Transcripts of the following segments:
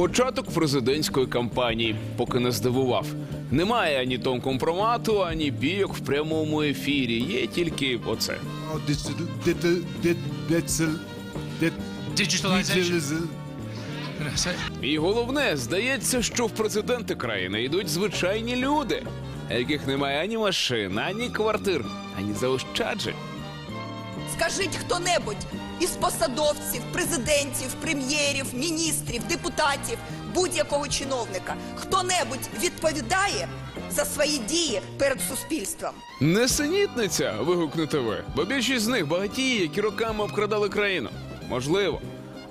Початок президентської кампанії поки не здивував. Немає ані том компромату, ані бійок в прямому ефірі. Є тільки оце. І головне, здається, що в президенти країни йдуть звичайні люди, яких немає ані машин, ані квартир, ані заощаджень. Скажіть хто-небудь із посадовців, президентів, прем'єрів, міністрів, депутатів, будь-якого чиновника, хто-небудь відповідає за свої дії перед суспільством. Несенітниця, вигукнете ви, бо більшість з них багатії, які роками обкрадали країну. Можливо.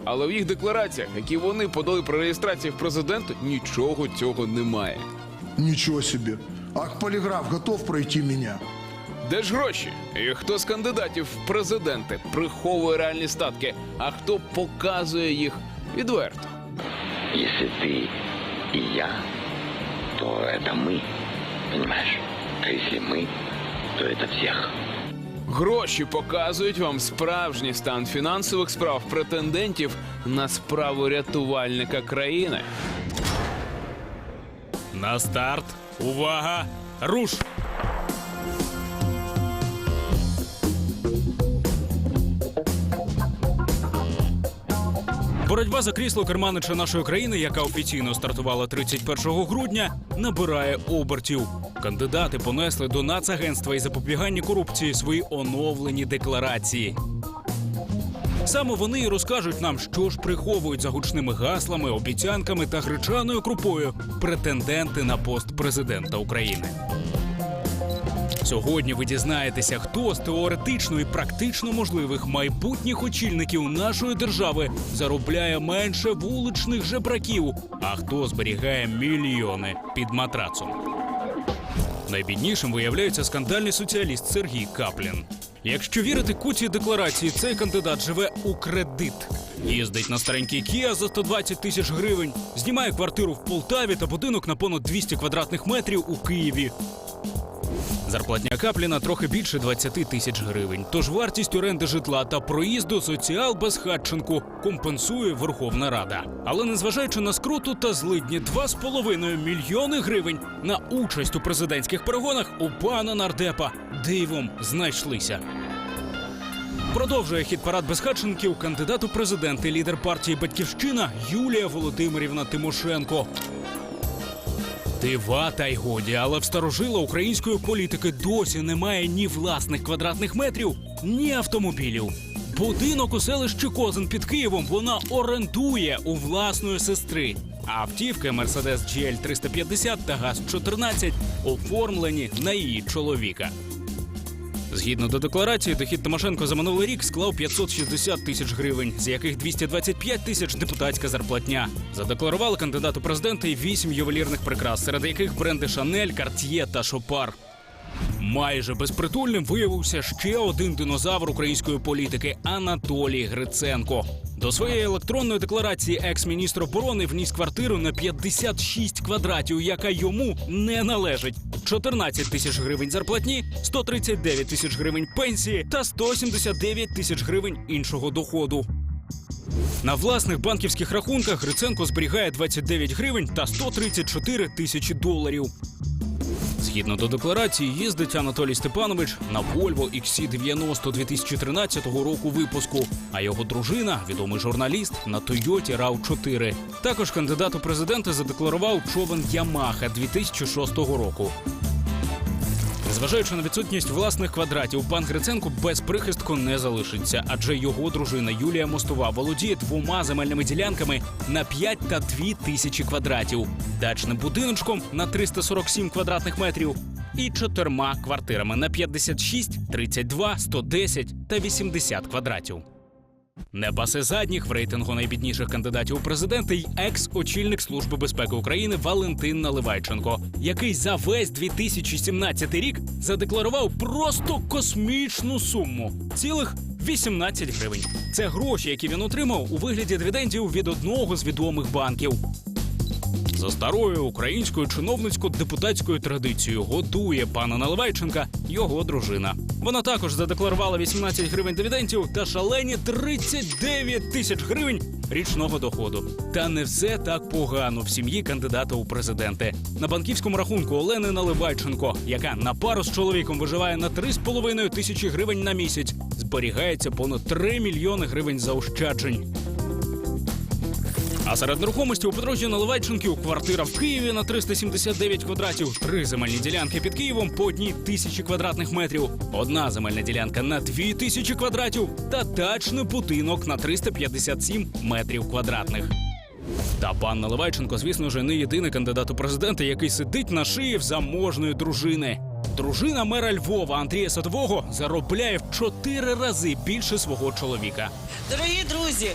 Але в їх деклараціях, які вони подали при реєстрації в президенту, нічого цього немає. Ничего себе. Ах, полиграф готов пройти меня? Де ж гроші? І хто з кандидатів в президенти приховує реальні статки, а хто показує їх відверто? Если ты и я, то это мы, понимаешь? А если мы, то это всех. Гроші показують вам справжній стан фінансових справ претендентів на справу рятувальника країни. На старт. Увага! Руш! Боротьба за крісло керманича нашої країни, яка офіційно стартувала 31 грудня, набирає обертів. Кандидати понесли до Нацагентства із запобігання корупції свої оновлені декларації. Саме вони і розкажуть нам, що ж приховують за гучними гаслами, обіцянками та гречаною крупою претенденти на пост президента України. Сьогодні ви дізнаєтеся, хто з теоретично і практично можливих майбутніх очільників нашої держави заробляє менше вуличних жебраків, а хто зберігає мільйони під матрацом. Найбіднішим виявляється скандальний соціаліст Сергій Каплін. Якщо вірити куті декларації, цей кандидат живе у кредит. Їздить на старенький Кіа за 120 тисяч гривень, знімає квартиру в Полтаві та будинок на понад 200 квадратних метрів у Києві. Зарплатня Капліна трохи більше 20 тисяч гривень. Тож вартість оренди житла та проїзду соціал безхатченку компенсує Верховна Рада. Але незважаючи на скруту та злидні 2,5 мільйони гривень на участь у президентських перегонах у пана нардепа дивом знайшлися. Продовжує хід парад безхатченків кандидат у президенти, лідер партії Батьківщина Юлія Володимирівна Тимошенко. Дива та й годі, але в старожила української політики досі немає ні власних квадратних метрів, ні автомобілів. Будинок у селищі Козин під Києвом вона орендує у власної сестри. Автівки Mercedes GL 350 та ГАЗ-14 оформлені на її чоловіка. Згідно до декларації, дохід Тимошенко за минулий рік склав 560 тисяч гривень, з яких 225 тисяч депутатська зарплатня. Задекларували кандидат у президенти вісім ювелірних прикрас, серед яких бренди Шанель, Карт'є та Шопар. Майже безпритульним виявився ще один динозавр української політики Анатолій Гриценко. До своєї електронної декларації екс-міністр оборони вніс квартиру на 56 квадратів, яка йому не належить. 14 тисяч гривень зарплатні, 139 тисяч гривень пенсії та 179 тисяч гривень іншого доходу. На власних банківських рахунках Гриценко зберігає 29 гривень та 134 тисячі доларів. Згідно до декларації, їздить Анатолій Степанович на Volvo XC90 2013 року випуску. А його дружина, відомий журналіст, на Toyota RAV4. Також кандидат у президенти задекларував човен Ямаха 2006 року. Незважаючи на відсутність власних квадратів, пан Гриценко без прихистку не залишиться, адже його дружина Юлія Мостова володіє двома земельними ділянками на 5 та 2 тисячі квадратів, дачним будиночком на 347 квадратних метрів і чотирма квартирами на 56, 32, 110 та 80 квадратів. Не пасе задніх в рейтингу найбідніших кандидатів у президенти й екс-очільник Служби безпеки України Валентин Наливайченко, який за весь 2017 рік задекларував просто космічну суму цілих 18 гривень. Це гроші, які він отримав у вигляді дивідендів від одного з відомих банків. За старою українською чиновницько-депутатською традицією годує пана Наливайченка його дружина. Вона також задекларувала 18 гривень дивідендів та шалені 39 тисяч гривень річного доходу. Та не все так погано в сім'ї кандидата у президенти. На банківському рахунку Олени Наливайченко, яка на пару з чоловіком виживає на 3,5 тисячі гривень на місяць, зберігається понад 3 мільйони гривень заощаджень. А серед нерухомості у подружжя Наливайченків квартира в Києві на 379 квадратів, три земельні ділянки під Києвом по одній тисячі квадратних метрів, одна земельна ділянка на дві тисячі квадратів та дачний будинок на 357 метрів квадратних. Та пан Наливайченко, звісно вже не єдиний кандидат у президенти, який сидить на шиї в заможної дружини. Дружина мера Львова Андрія Садового заробляє в чотири рази більше свого чоловіка. Дорогі друзі,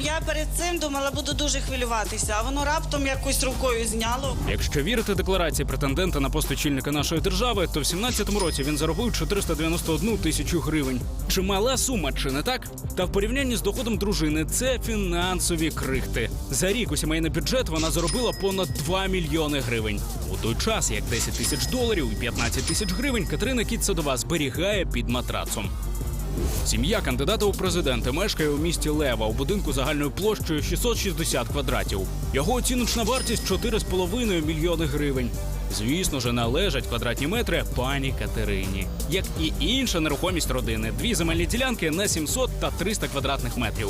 я перед цим думала, буду дуже хвилюватися, а воно раптом якось рукою зняло. Якщо вірити декларації претендента на пост очільника нашої держави, то в 17-му році він заробив 491 тисячу гривень. Чимала сума, чи не так? Та в порівнянні з доходом дружини це фінансові крихти. За рік у сімейний бюджет вона заробила понад 2 мільйони гривень. У той час як 10 тисяч доларів і 15 тисяч гривень Катерина Кіт-Садова зберігає під матрацом. Сім'я кандидата у президенти мешкає у місті Лева у будинку загальною площею 660 квадратів. Його оціночна вартість 4,5 мільйони гривень. Звісно ж, належать квадратні метри пані Катерині, як і інша нерухомість родини. Дві земельні ділянки на 700 та 300 квадратних метрів.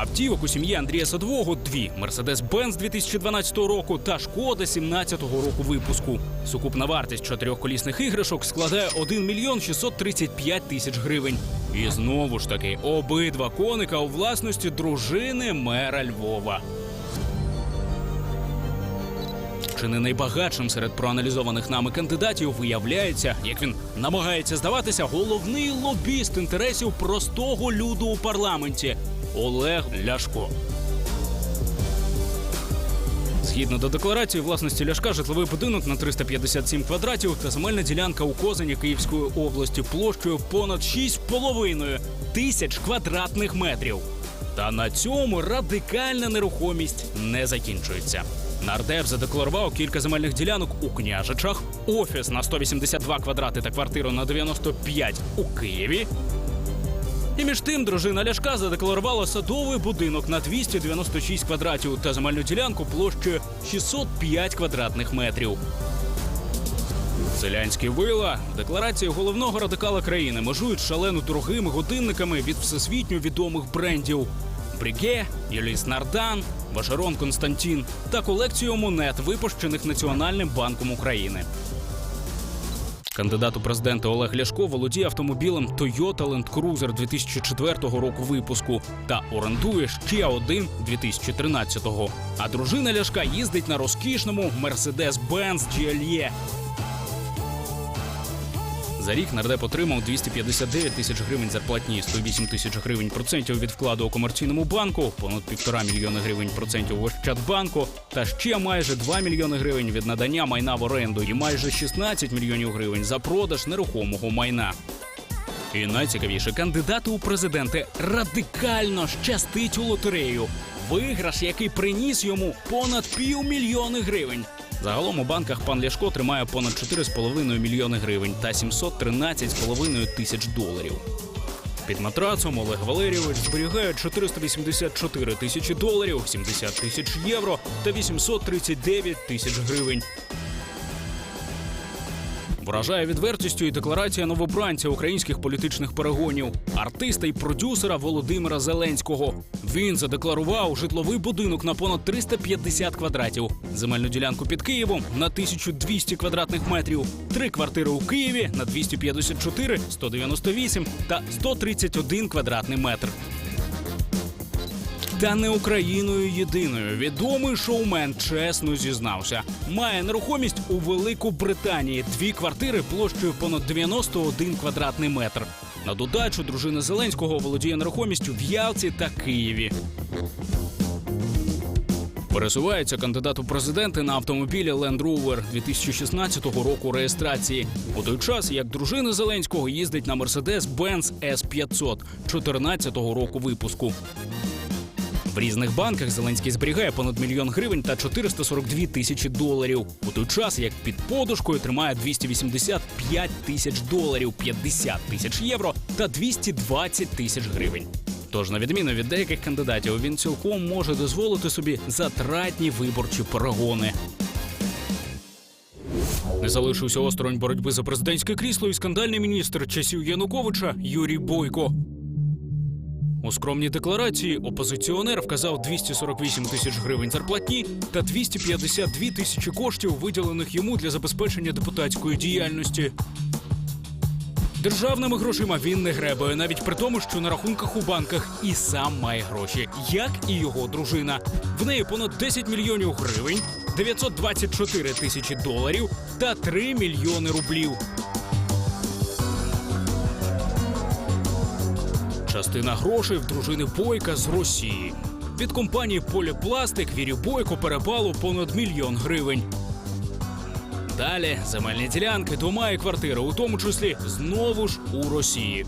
Автівок у сім'ї Андрія Садового дві Мерседес Бенз 2012 року та Шкода 17-го року випуску. Сукупна вартість чотирьохколісних іграшок складає 1 мільйон 635 тисяч гривень. І знову ж таки, обидва коника у власності дружини мера Львова. Чи не найбагатшим серед проаналізованих нами кандидатів виявляється, як він намагається здаватися, головний лобіст інтересів простого люду у парламенті Олег Ляшко. Згідно до декларації власності Ляшка, житловий будинок на 357 квадратів та земельна ділянка у Козані Київської області площею понад 6,5 тисяч квадратних метрів. Та на цьому радикальна нерухомість не закінчується. Нардеп задекларував кілька земельних ділянок у княжичах, офіс на 182 квадрати та квартиру на 95 у Києві. І між тим дружина Ляшка задекларувала садовий будинок на 296 квадратів та земельну ділянку площею 605 квадратних метрів. Селянські вила декларації головного радикала країни межують шалено дорогими годинниками від всесвітньо відомих брендів: Бріге, Юліс Нардан, Вашерон Константін та колекцію монет, випущених Національним банком України. Кандидат у президенти Олег Ляшко володіє автомобілем Toyota Land Cruiser 2004 року випуску та орендує ще один 2013-го. А дружина Ляшка їздить на розкішному Mercedes-Benz GLE. За рік нардеп отримав 259 тисяч гривень зарплатні, 108 тисяч гривень процентів від вкладу у комерційному банку, понад півтора мільйони гривень процентів в Ощадбанку та ще майже 2 мільйони гривень від надання майна в оренду і майже 16 мільйонів гривень за продаж нерухомого майна. І найцікавіше, кандидату у президенти радикально щастить у лотерею. Виграш, який приніс йому понад півмільйони гривень. Загалом у банках пан Ляшко тримає понад 4,5 мільйони гривень та 713,5 тисяч доларів. Під матрацом Олег Валерійович зберігає 484 тисячі доларів, 70 тисяч євро та 839 тисяч гривень. Вражає відвертістю і декларація новобранця українських політичних перегонів, артиста і продюсера Володимира Зеленського. Він задекларував житловий будинок на понад 350 квадратів, земельну ділянку під Києвом на 1200 квадратних метрів, три квартири у Києві на 254, 198 та 131 квадратний метр. Та не Україною єдиною. Відомий шоумен чесно зізнався. Має нерухомість у Велику Британії. Дві квартири площею понад 91 квадратний метр. На додачу дружина Зеленського володіє нерухомістю в Ялті та Києві. Пересувається кандидат у президенти на автомобілі Land Rover 2016 року реєстрації. У той час як дружина Зеленського їздить на Mercedes-Benz S500 14 року випуску. В різних банках Зеленський зберігає понад мільйон гривень та 442 тисячі доларів. У той час як під подушкою тримає 285 тисяч доларів, 50 тисяч євро та 220 тисяч гривень. Тож, на відміну від деяких кандидатів, він цілком може дозволити собі затратні виборчі перегони. Не залишився осторонь боротьби за президентське крісло і скандальний міністр часів Януковича Юрій Бойко. У скромній декларації опозиціонер вказав 248 тисяч гривень зарплатні та 252 тисячі коштів, виділених йому для забезпечення депутатської діяльності. Державними грошима він не гребує, навіть при тому, що на рахунках у банках і сам має гроші, як і його дружина. В неї понад 10 мільйонів гривень, 924 тисячі доларів та 3 мільйони рублів. Частина грошей в дружини Бойка з Росії. Від компанії Поліпластик Вірі Бойко перепало понад мільйон гривень. Далі земельні ділянки, дома і квартири, у тому числі знову ж у Росії.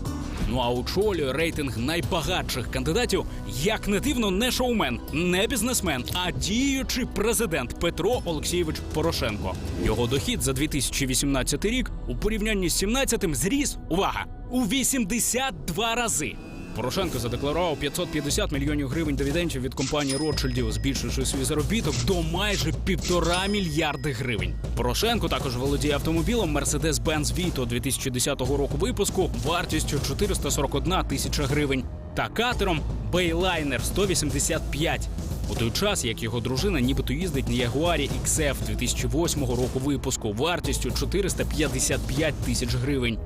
Ну а очолює рейтинг найбагатших кандидатів, як не дивно, не шоумен, не бізнесмен, а діючий президент Петро Олексійович Порошенко. Його дохід за 2018 рік у порівнянні з 17-м зріс. Увага! У 82 рази. Порошенко задекларував 550 мільйонів гривень дивідендів від компанії Ротшильдів, збільшивши свій заробіток до майже півтора мільярди гривень. Порошенко також володіє автомобілем Mercedes-Benz Vito 2010 року випуску вартістю 441 тисяча гривень та катером Bayliner 185. У той час, як його дружина нібито їздить на Ягуарі XF 2008 року випуску вартістю 455 тисяч гривень.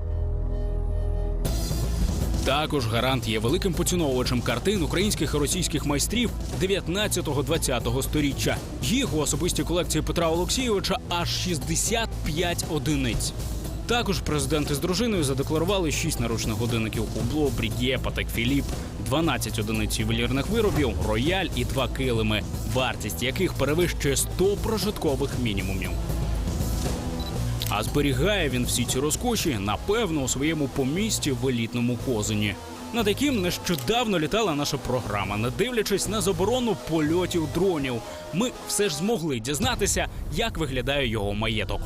Також гарант є великим поціновувачем картин українських і російських майстрів 19-20 сторіччя. Їх у особистій колекції Петра Олексійовича аж 65 одиниць. Також президенти з дружиною задекларували 6 наручних годинників Хубло, Брідє, Патек Філіп, 12 одиниць ювелірних виробів, рояль і два килими, вартість яких перевищує 100 прожиткових мінімумів. А зберігає він всі ці розкоші, напевно, у своєму помісті в елітному козині. Над яким нещодавно літала наша програма, не дивлячись на заборону польотів дронів. Ми все ж змогли дізнатися, як виглядає його маєток.